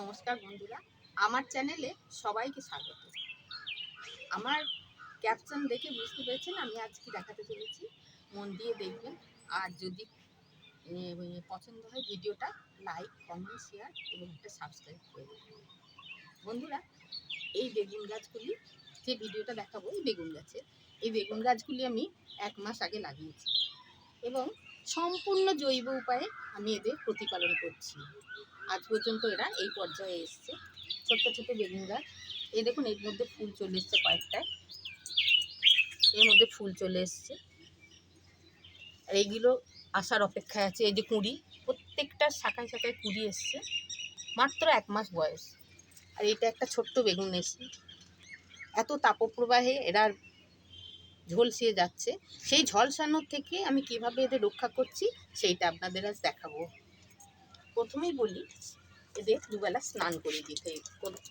নমস্কার বন্ধুরা, আমার চ্যানেলে সবাইকে স্বাগত। আমার ক্যাপশন দেখে বুঝতে পেরেছেন, আমি আজ কি দেখাতে চলেছি। মন দিয়ে দেখবেন। আর যদি পছন্দ হয় ভিডিওটা লাইক কমেন্ট শেয়ার এবং একটা সাবস্ক্রাইব করে দেবেন। বন্ধুরা, এই বেগুন গাছগুলি, যে ভিডিওটা দেখাবো, এই বেগুন গাছের, এই বেগুন গাছগুলি আমি এক মাস আগে লাগিয়েছি। এবং সম্পূর্ণ জৈব উপায়ে আমি এদের প্রতিপালন করছি। আজ পর্যন্ত এরা এই পর্যায়ে এসছে। ছোট্ট ছোট বেগুন গাছ এই দেখুন, এর মধ্যে ফুল চলে এসছে কয়েকটায় এর মধ্যে ফুল চলে এসছে। আর এইগুলো আসার অপেক্ষায় আছে। এই যে কুঁড়ি, প্রত্যেকটা শাখায় শাখায় কুঁড়ি এসছে। মাত্র এক মাস বয়স। আর এটা একটা ছোট্ট বেগুন এসছে। এত তাপপ্রবাহে এরা ঝলসিয়ে যাচ্ছে। সেই ঝলসানোর থেকে আমি কীভাবে এদের রক্ষা করছি, সেইটা আপনাদের আজ দেখাবো। প্রথমেই বলি, এদের দুবেলা স্নান করে দিতে করতে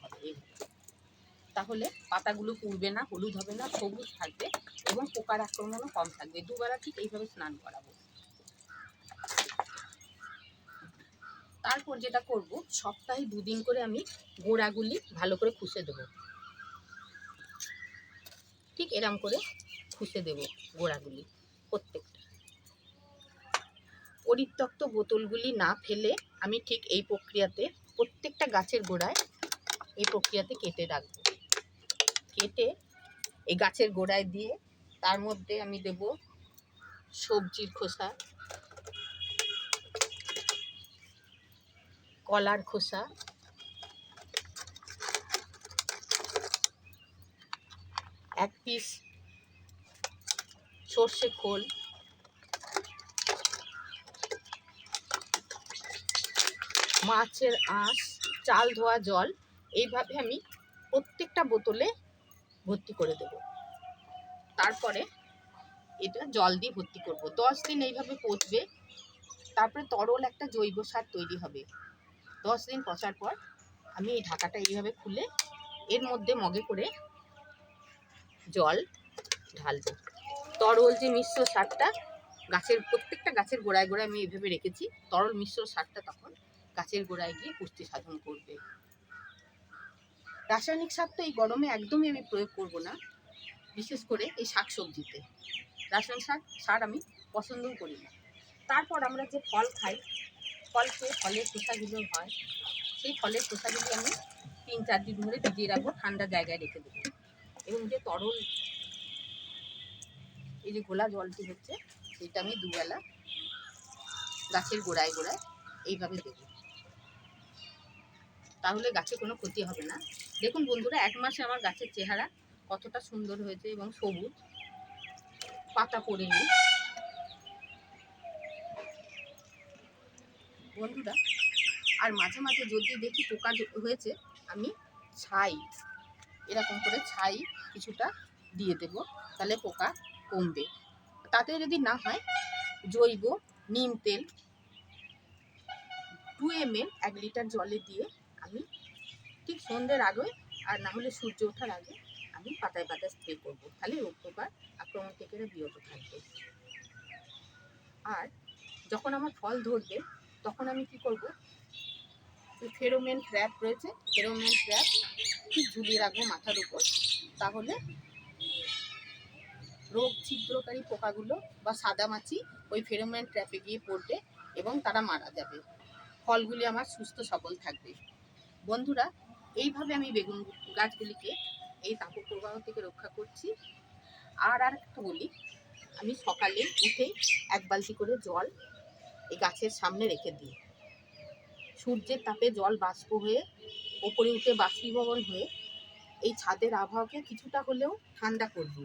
তাহলে পাতাগুলো পুড়বে না, হলুদ হবে না, সবুজ থাকবে এবং পোকার আক্রমণও কম থাকবে। দুবেলা ঠিক এইভাবে স্নান করাবো। তারপর যেটা করব, সপ্তাহে দুদিন করে আমি গোড়াগুলি ভালো করে খুশে দেবো। ঠিক এরম করে খুশে দেব গোড়াগুলি প্রত্যেকটা। পরিত্যক্ত বোতলগুলি না ফেলে আমি ঠিক এই প্রক্রিয়াতে প্রত্যেকটা গাছের গোড়ায় এই প্রক্রিয়াতে কেটে রাখব। কেটে এই গাছের গোড়ায় দিয়ে তার মধ্যে আমি দেব সবজির খোসা, কলার খোসা, এক পিস সর্ষে খোল। মাছের আঁশ, চাল ধোয়া জল, এইভাবে আমি প্রত্যেকটা বোতলে ভর্তি করে দেব। তারপরে এটা জল দিয়ে ভর্তি করব। দশ দিন এইভাবে পচবে। তারপরে তরল একটা জৈব সার তৈরি হবে। দশ দিন পচার পর আমি এই ঢাকাটা এইভাবে খুলে এর মধ্যে মগে করে জল ঢালবো। তরল যে মিশ্র সারটা, গাছের প্রত্যেকটা গাছের গোড়ায় গোড়ায় আমি এভাবে রেখেছি। তরল মিশ্র সারটা তখন গাছের গোড়ায় গিয়ে পুষ্টি সাধন করবে। রাসায়নিক সার তো এই গরমে একদমই আমি প্রয়োগ করব না, বিশেষ করে এই শাক সবজিতে রাসায়নিক সার সার আমি পছন্দও করি না। তারপর আমরা যে ফল খাই, ফল খেয়ে ফলের খোসাগুলো হয়, সেই ফলের খোসাগুলি আমি তিন চার দিন ধরে ভিজিয়ে রাখব, ঠান্ডা জায়গায় রেখে দেবো। এবং যে তরল এই যে গোলা জলটি হচ্ছে, সেটা আমি দুবেলা গাছের গোড়ায় গোড়ায় এইভাবে দেবো। তাহলে গাছে কোনো ক্ষতি হবে না। দেখুন বন্ধুরা, এক মাসে আমার গাছের চেহারা কতটা সুন্দর হয়েছে এবং সবুজ। পাতা পড়েনি। বন্ধুরা, আর মাঝে মাঝে যদি দেখি পোকা হয়েছে, আমি ছাই, এরকম করে ছাই কিছুটা দিয়ে দেব। তাহলে পোকা কমবে। তাতে যদি না হয়, জৈব নিম তেল টু এম এল এক লিটার জলে দিয়ে আমি ঠিক সন্ধ্যের আগে আর না হলে সূর্য ওঠার আগে আমি পাতায় পাতায় স্প্রে করব। তাহলে রোগ পোকার আক্রমণ থেকে বিরত থাকবে। আর যখন আমার ফল ধরবে, তখন আমি কি করব? ফেরোমেন ট্র্যাপ রয়েছে ফেরোমেন ট্র্যাপ ঠিক ঝুলিয়ে রাখব মাথার উপর। তাহলে রোগ ছিদ্রকারী পোকাগুলো বা সাদামাছি ওই ফেরোমেন ট্র্যাপে গিয়ে পড়বে এবং তারা মারা যাবে। ফলগুলি আমার সুস্থ সবল থাকবে। বন্ধুরা, এইভাবে আমি বেগুন গাছগুলিকে এই তাপপ্রবাহ থেকে রক্ষা করছি। আর আর একটা বলি, আমি সকালে উঠে এক বালতি করে জল এই গাছের সামনে রেখে দিই। সূর্যের তাপে জল বাষ্প হয়ে, ওপরে উঠে বাষ্পীভবন হয়ে এই ছাদের আবহাওয়াকে কিছুটা হলেও ঠান্ডা করবে।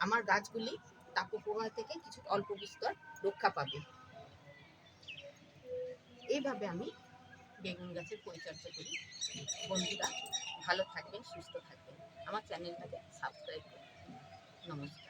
আমার গাছগুলি তাপপ্রবাহ থেকে কিছু অল্প বিস্তর রক্ষা পাবে। এইভাবে আমি বেগুন গাছের পরিচর্যা করি। বন্ধুরা, ভালো থাকবেন, সুস্থ থাকবেন। আমার চ্যানেলটাকে সাবস্ক্রাইব করুন। নমস্কার।